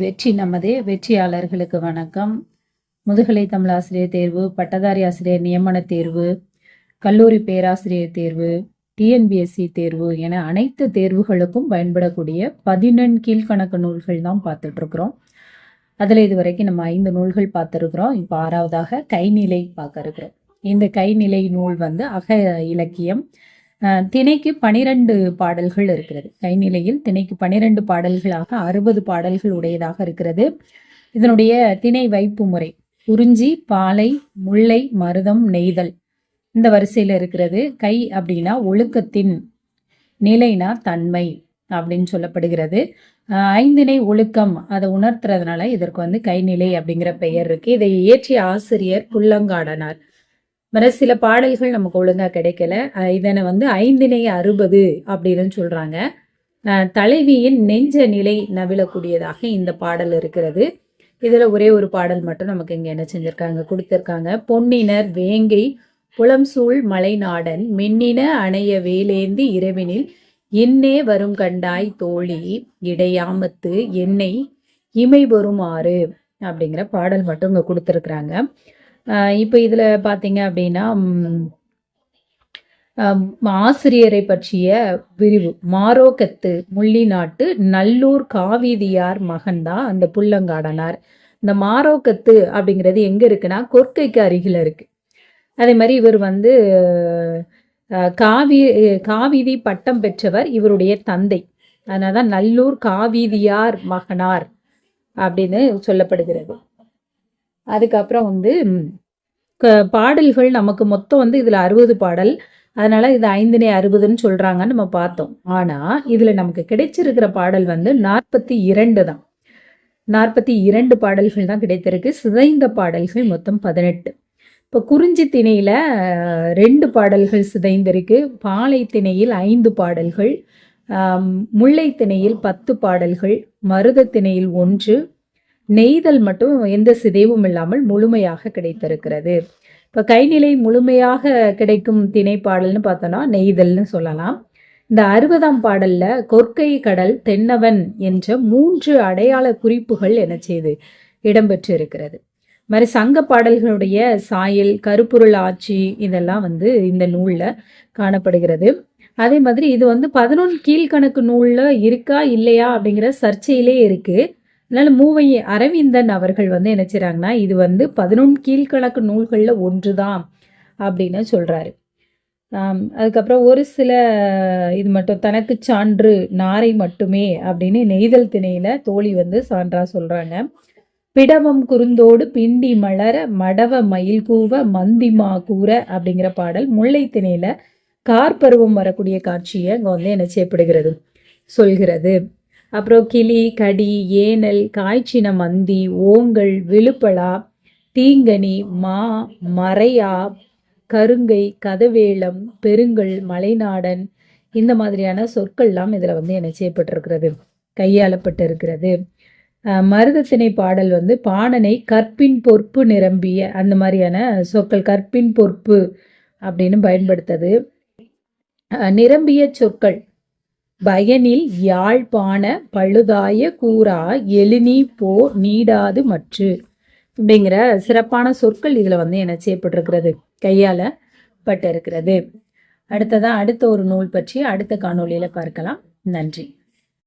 வெற்றி நமதே. வெற்றியாளர்களுக்கு வணக்கம். முதுகலை தமிழ் ஆசிரியர் தேர்வு பட்டதாரி ஆசிரியர் நியமன தேர்வு கல்லூரி பேராசிரியர் தேர்வு டிஎன்பிஎஸ்சி தேர்வு என அனைத்து தேர்வுகளுக்கும் பயன்படக்கூடிய பதினெண் கீழ்கணக்கு நூல்கள் தான் பார்த்துட்ருக்குறோம். அதில் இது வரைக்கும் நம்ம ஐந்து நூல்கள் பார்த்துருக்குறோம். இப்போ ஆறாவதாக கைநிலை பார்க்க இருக்கிறோம் இந்த கைநிலை நூல் வந்து அக இலக்கியம் திணைக்கு பனிரெண்டு பாடல்கள் இருக்கிறது. கைநிலையில் திணைக்கு பனிரெண்டு பாடல்களாக அறுபது பாடல்கள் உடையதாக இருக்கிறது. இதனுடைய திணை வைப்பு முறை குறிஞ்சி பாலை முல்லை மருதம் நெய்தல். இந்த வரிசையில் இருக்கிறது. கை அப்படின்னா ஒழுக்கத்தின் நிலைனா தன்மை அப்படின்னு சொல்லப்படுகிறது. ஐந்திணை ஒழுக்கம் அதை உணர்த்துறதுனால இதற்கு வந்து கைநிலை அப்படிங்கிற பெயர் இருக்கு. இதை இயற்றிய ஆசிரியர் புல்லங்காடனார். வேற சில பாடல்கள் நமக்கு ஒழுங்காக கிடைக்கல. இதனை வந்து ஐந்தினை அறுபது அப்படின்னு சொல்கிறாங்க தலைவியின் நெஞ்ச நிலை நவிழக்கூடியதாக இந்த பாடல் இருக்கிறது. இதில் ஒரே ஒரு பாடல் மட்டும் நமக்கு இங்கே என்ன செஞ்சிருக்காங்க? கொடுத்துருக்காங்க. பொன்னினர் வேங்கை புலம்சூழ் மலைநாடன் மின்னின அணைய வேலேந்தி இரவினில் என்னே வரும் கண்டாய் தோழி இடையாமத்து என்னை இமை வருமாறு அப்படிங்கிற பாடல் மட்டும் இங்கே கொடுத்துருக்குறாங்க. இப்போ இதில் பார்த்தீங்க அப்படின்னா ஆசிரியரை பற்றிய விரிவு. மாரோக்கத்து முள்ளி நாட்டு நல்லூர் காவிதியார் மகன்தான் அந்த புல்லங்காடனார் இந்த மாரோக்கத்து அப்படிங்கிறது எங்கே இருக்குன்னா கொற்கைக்கு அருகில் இருக்கு. அதே மாதிரி இவர் வந்து காவி காவிதி பட்டம் பெற்றவர் இவருடைய தந்தை. அதனால தான் நல்லூர் காவிதியார் மகனார் அப்படின்னு சொல்லப்படுகிறது. அதுக்கப்புறம் வந்து க- பாடல்கள் நமக்கு மொத்தம் வந்து இதில் அறுபது பாடல். அதனால இது ஐந்தினை அறுபதுன்னு சொல்றாங்கன்னு நம்ம பார்த்தோம். ஆனா இதுல நமக்கு கிடைச்சிருக்கிற பாடல் வந்து நாற்பத்தி இரண்டு தான். நாற்பத்தி இரண்டு பாடல்கள் தான் கிடைத்திருக்கு. சிதைந்த பாடல்கள் மொத்தம் பதினெட்டு. இப்போ குறிஞ்சி திணையில ரெண்டு பாடல்கள் சிதைந்திருக்கு. பாலை திணையில் ஐந்து பாடல்கள் முல்லை திணையில் பத்து பாடல்கள் மருத திணையில் ஒன்று நெய்தல் மட்டும் எந்த சிதைவும் இல்லாமல் முழுமையாக கிடைத்திருக்கிறது. இப்போ கைநிலை முழுமையாக கிடைக்கும் திணை பாடல்னு பார்த்தோன்னா நெய்தல்னு சொல்லலாம். இந்த அறுபதாம் பாடல்ல கொற்கை கடல் தென்னவன் என்ற மூன்று அடையாள குறிப்புகள் என செய்து இடம்பெற்று இருக்கிறது மாதிரி சங்க பாடல்களுடைய சாயல் கருப்பொருள் ஆட்சி இதெல்லாம் வந்து இந்த நூலில் காணப்படுகிறது. அதே மாதிரி இது வந்து பதினொன்று கீழ்கணக்கு நூலில் இருக்கா இல்லையா அப்படிங்கிற சர்ச்சையிலே இருக்குது அதனால் மூவை அரவிந்தன் அவர்கள் வந்து என்ன செய்கிறாங்கன்னா இது வந்து பதினொன்று கீழ்கணக்கு நூல்களில் ஒன்று தான் அப்படின்னு சொல்கிறாரு அதுக்கப்புறம் ஒரு சில இது மட்டும் தனக்கு சான்று நாரை மட்டுமே அப்படின்னு நெய்தல் திணையில் தோழி வந்து சான்றா சொல்கிறாங்க பிடவம் குறுந்தோடு பிண்டி மலர மடவ மயில் கூவ மந்திமா கூற அப்படிங்கிற பாடல் முல்லை திணையில கார்பருவம் வரக்கூடிய காட்சியை அங்கே வந்து என்ன செய்யப்படுகிறது சொல்கிறது. அப்புறம் கிளி கடி ஏனல் காய்ச்சின மந்தி ஓங்கல் விழுப்பலா தீங்கனி மா மறையா கருங்கை கதவேளம் பெருங்கல் மலைநாடன் இந்த மாதிரியான சொற்கள்லாம் இதில் வந்து என்ன செய்யப்பட்டிருக்கிறது கையாளப்பட்டிருக்கிறது. அஹ் மருதத்திணை பாடல் வந்து பாணனை கற்பின் பொறுப்பு நிரம்பிய அந்த மாதிரியான சொற்கள் கற்பின் பொறுப்பு அப்படின்னு பயன்படுத்தது. நிரம்பிய சொற்கள் பயனில் யாழ்ப்பாண பழுதாய கூறா எழுநீ போ நீடாது மற்று. அப்படிங்கிற சிறப்பான சொற்கள் இதில் வந்து என்ன செய்யப்பட்டிருக்கிறது? கையாளப்பட்டிருக்கிறது. அடுத்ததான் அடுத்த ஒரு நூல் பற்றி அடுத்த காணொளியில் பார்க்கலாம். நன்றி.